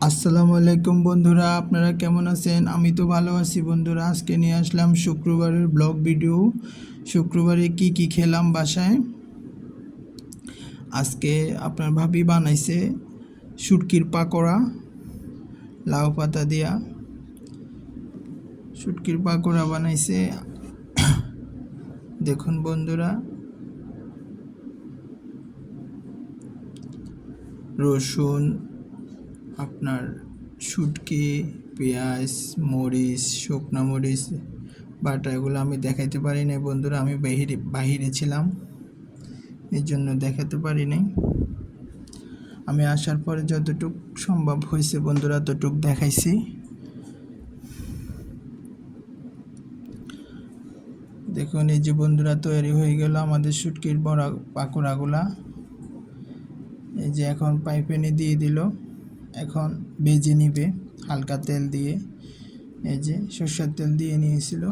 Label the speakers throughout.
Speaker 1: আসসালামু আলাইকুম বন্ধুরা, আপনারা কেমন আছেন? আমি তো ভালো আছি বন্ধুরা, আজকে নিয়ে আসলাম শুক্রবারের ব্লগ ভিডিও। শুক্রবারে কি কি খেলাম বাসায়? আজকে আপনার ভাবি বানাইছে শুটকির পাকোড়া, লাউ পাতা দিয়া। শুটকির পাকোড়া বানাইছে। দেখুন বন্ধুরা, রসুন আপনার শুটকি, পেঁয়াজ, মরিচ, শুকনো মরিচ, বাটা, এগুলো আমি দেখাইতে পারি নাই বন্ধুরা, আমি বাহিরে বাহিরে ছিলাম, এই জন্য দেখাতে পারি নাই। আমি আসার পরে যতটুক সম্ভব হয়েছে বন্ধুরা, ততটুক দেখাইছি। দেখুন, এই যে বন্ধুরা, তৈরি হয়ে গেল আমাদের শুটকির বড়া, পাকোড়াগুলা। এই যে এখন পাইপেনে দিয়ে দিল। এখন ভেজে নিবে, হালকা তেল দিয়ে। এই যে সর্ষের তেল দিয়ে নিয়েছিল।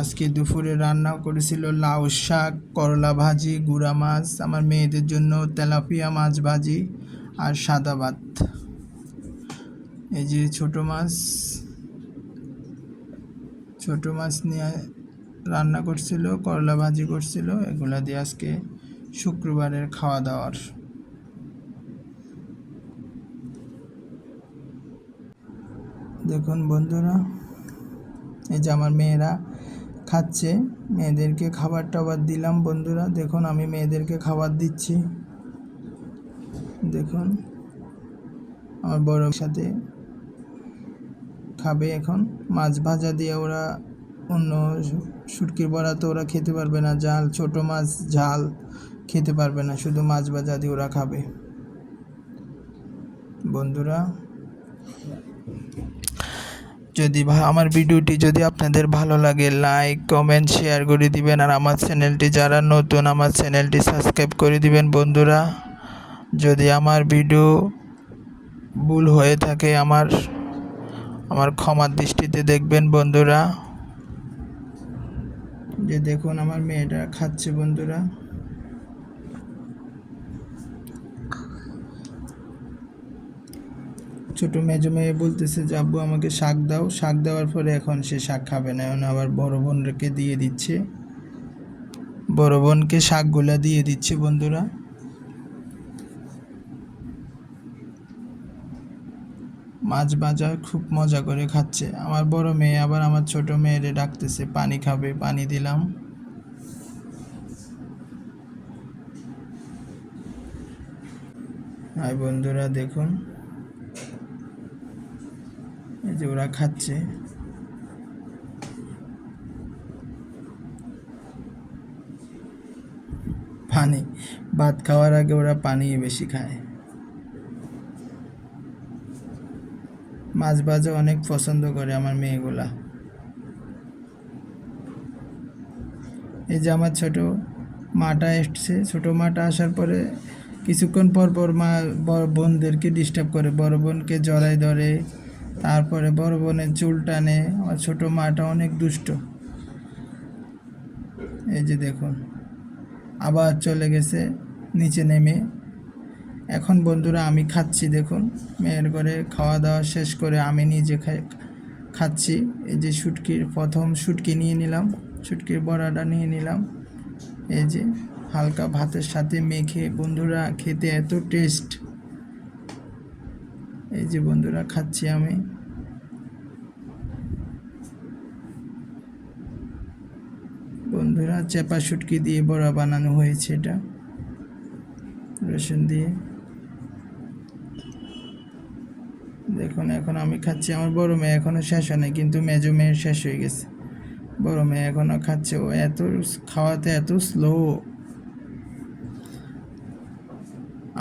Speaker 1: আজকে দুপুরে রান্নাও করেছিল লাউ শাক, করলা ভাজি, গুঁড়া মাছ, আমার মেয়েদের জন্য তেলাপিয়া মাছ ভাজি আর সাদা ভাত। এই যে ছোট মাছ ছোট মাছ নিয়ে রান্না করছিল, করলা ভাজি করছিল, এগুলা দিয়ে আজকে শুক্রবারের খাওয়া দাওয়ার। দেখুন বন্ধুরা, এই যে আমার মেয়েরা খাচ্ছে। মেয়েদেরকে খাবার টাবার দিলাম বন্ধুরা। দেখুন, আমি মেয়েদেরকে খাবার দিচ্ছি। দেখুন, আমার বড় সাথে খাবে এখন। মাছ ভাজা দিয়ে ওরা অন্য শুটকির বড়া তো ওরা খেতে পারবে না। জাল, ছোট মাছ, ঝাল খেতে পারবে না। শুধু মাছ ভাজা দিয়ে ওরা খাবে। বন্ধুরা যদি আমার ভিডিওটি যদি আপনাদের ভালো লাগে লাইক কমেন্ট শেয়ার করে দিবেন। আর আমার চ্যানেলটি যারা নতুন, আমার চ্যানেলটি সাবস্ক্রাইব করে দিবেন বন্ধুরা। যদি আমার ভিডিও ভুল হয়ে থাকে, আমার আমার ক্ষমার দৃষ্টিতে দেখবেন বন্ধুরা। যে দেখুন, আমার মেয়েটা খাচ্ছে বন্ধুরা। ছোট মেজো মেয়ে বলতেছে, যে, আব্বু, আমাকে শাক দাও। শাক দেওয়ার পরে এখন সে শাক খাবে না। এখন আবার বড় বোনকে দিয়ে দিচ্ছে। বড় বোনকে শাকগুলা দিয়ে দিচ্ছে, বন্ধুরা। মাছ ভাজা খুব মজা করে খাচ্ছে। আমার বড় মেয়ে আবার আমার ছোট মেয়েরে ডাকতেছে, পানি খাবে, পানি দিলাম। হাই, বন্ধুরা, দেখুন। যে ওরা খাচ্ছে। পানি। ভাত খাওয়ার আগে ওরা পানি বেশি খায়। মাছ ভাজা অনেক পছন্দ করে আমার মেয়েগুলা। এই যে আমার ছোট মাটা এসছে। ছোট মাটা আসার পরে কিছুক্ষণ পর পর মা বড় বোনদেরকে ডিস্টার্ব করে। বড় বোনকে জড়াই ধরে। তারপরে বড় বোনের চুল টানে, আমার ছোট মাটা অনেক দুষ্ট। এই যে দেখুন, আবার চলে গেছে, নিচে নেমে। এখন বন্ধুরা আমি খাচ্ছি, দেখুন, মেয়ের ঘরে খাওয়া দাওয়া শেষ করে আমি নিজে খাচ্ছি। এই যে শুটকির প্রথম শুটকি নিয়ে নিলাম, শুটকির বড়াটা নিয়ে নিলাম। এই যে হালকা ভাতের সাথে মেখে, বন্ধুরা, খেতে এত টেস্ট। এই যে বন্ধুরা, খাচ্ছি আমি। বন্ধুরা, চেপা শুটকি দিয়ে বড়া বানানো হয়েছে এটা। রসুন দিয়ে। দেখুন, এখন আমি খাচ্ছি। আমার বড় মেয়ে এখনও শেষ হয় কিন্তু মেজো মেয়ের শেষ হয়ে গেছে। বড় মেয়ে এখনও খাচ্ছে। ও এত খাওয়াতে এত স্লো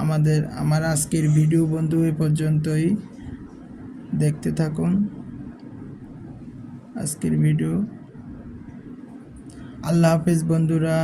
Speaker 1: আমাদের আমার আজকের ভিডিও বন্ধু এ পর্যন্তই। দেখতে থাকুন। আজকের ভিডিও আল্লাহ হাফেজ বন্ধুরা।